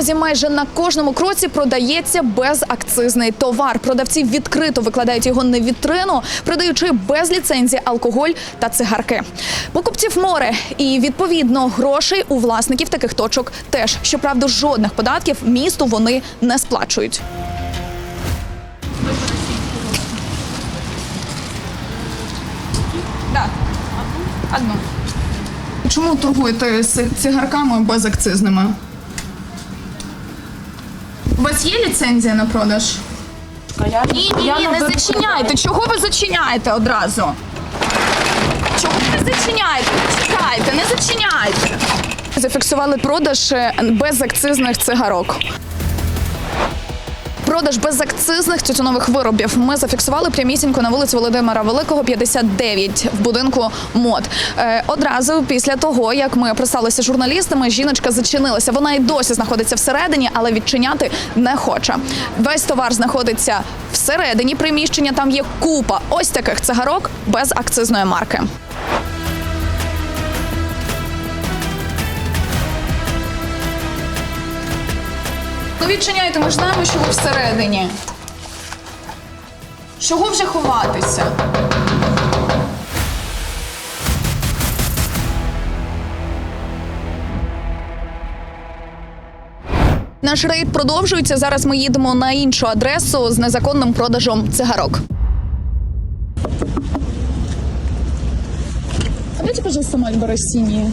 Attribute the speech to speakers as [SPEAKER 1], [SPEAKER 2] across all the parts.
[SPEAKER 1] розі майже на кожному кроці продається безакцизний товар. Продавці відкрито викладають його на вітрину, продаючи без ліцензії алкоголь та цигарки. Покупців море і відповідно грошей у власників таких точок теж. Щоправда, жодних податків місту вони не сплачують. Так, одну. Чому торгуєте цигарками безакцизними? У вас є ліцензія на продаж? Ні, ні, ні, не зачиняйте. Чого ви зачиняєте одразу? Чого ви зачиняєте? Чекайте, не зачиняйте. Зафіксували продаж без безакцизних цигарок. Продаж безакцизних тютюнових виробів ми зафіксували прямісінько на вулиці Володимира Великого, 59, в будинку МОД. Е, одразу після того, як ми присталися журналістами, жіночка зачинилася. Вона і досі знаходиться всередині, але відчиняти не хоче. Весь товар знаходиться всередині приміщення. Там є купа ось таких цигарок без акцизної марки. Ну відчиняйте, ми ж знаємо, що ви всередині. Чого вже ховатися? Наш рейд продовжується. Зараз ми їдемо на іншу адресу з незаконним продажем цигарок. Дайте, пожалуйста, Мальборо синие.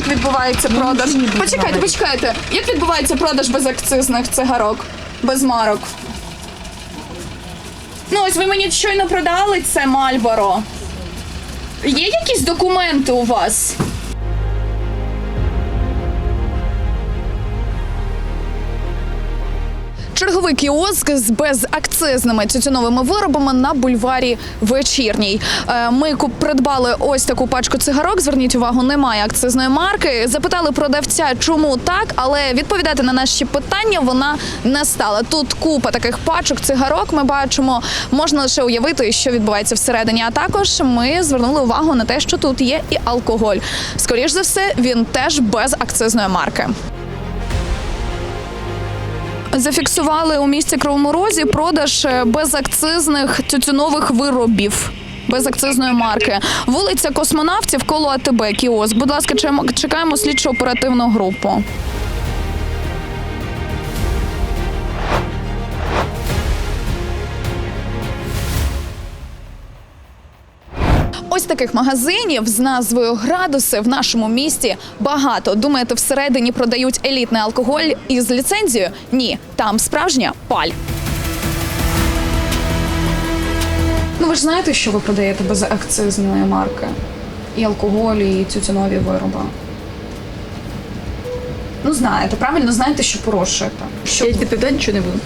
[SPEAKER 1] Так відбувається продаж? Почекайте, почекайте. Як відбувається продаж без акцизних цигарок? Без марок? Ну, ось ви мені щойно продали це Мальборо. Є якісь документи у вас? Черговий кіоск з безакцизними тютюновими виробами на бульварі Вечірній. Е, Ми придбали ось таку пачку цигарок. Зверніть увагу, немає акцизної марки. Запитали продавця, чому так, але відповідати на наші питання вона не стала. Тут купа таких пачок цигарок. Ми бачимо, можна лише уявити, що відбувається всередині. А також ми звернули увагу на те, що тут є і алкоголь. Скоріш за все, він теж без акцизної марки. Зафіксували у місті Кровоморозі продаж е, безакцизних тютюнових виробів. Без акцизної марки. Вулиця Космонавтів коло АТБ кіоск. Будь ласка, чекаємо- слідчо оперативну групу. Ось таких магазинів з назвою Градуси в нашому місті багато. Думаєте, всередині продають елітний алкоголь із ліцензією? Ні, там справжня паль. Ну ви ж знаєте, що ви продаєте без акцизної марки? І алкоголь, і тютюнові вироби. Ну, знаєте, правильно знаєте, що порушуєте. Що
[SPEAKER 2] Я відповідати нічого не буду.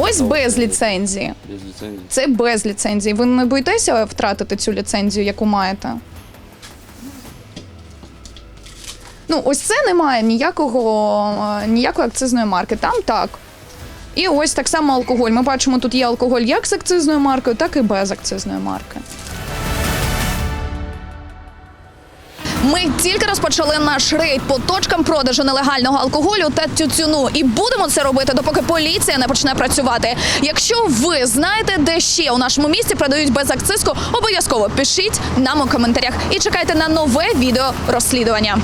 [SPEAKER 1] Ось без ліцензії.
[SPEAKER 3] Без ліцензії.
[SPEAKER 1] Це без ліцензії. Ви не боїтеся втратити цю ліцензію, яку маєте? Ну, ось це немає ніякого, е, ніякої акцизної марки. Там так. І ось так само алкоголь. Ми бачимо, тут є алкоголь як з акцизною маркою, так і без акцизної марки. Ми тільки розпочали наш рейд по точкам продажу нелегального алкоголю та тютюну. І будемо це робити, допоки поліція не почне працювати. Якщо ви знаєте, де ще у нашому місті продають без акцизку, обов'язково пишіть нам у коментарях і чекайте на нове відео розслідування.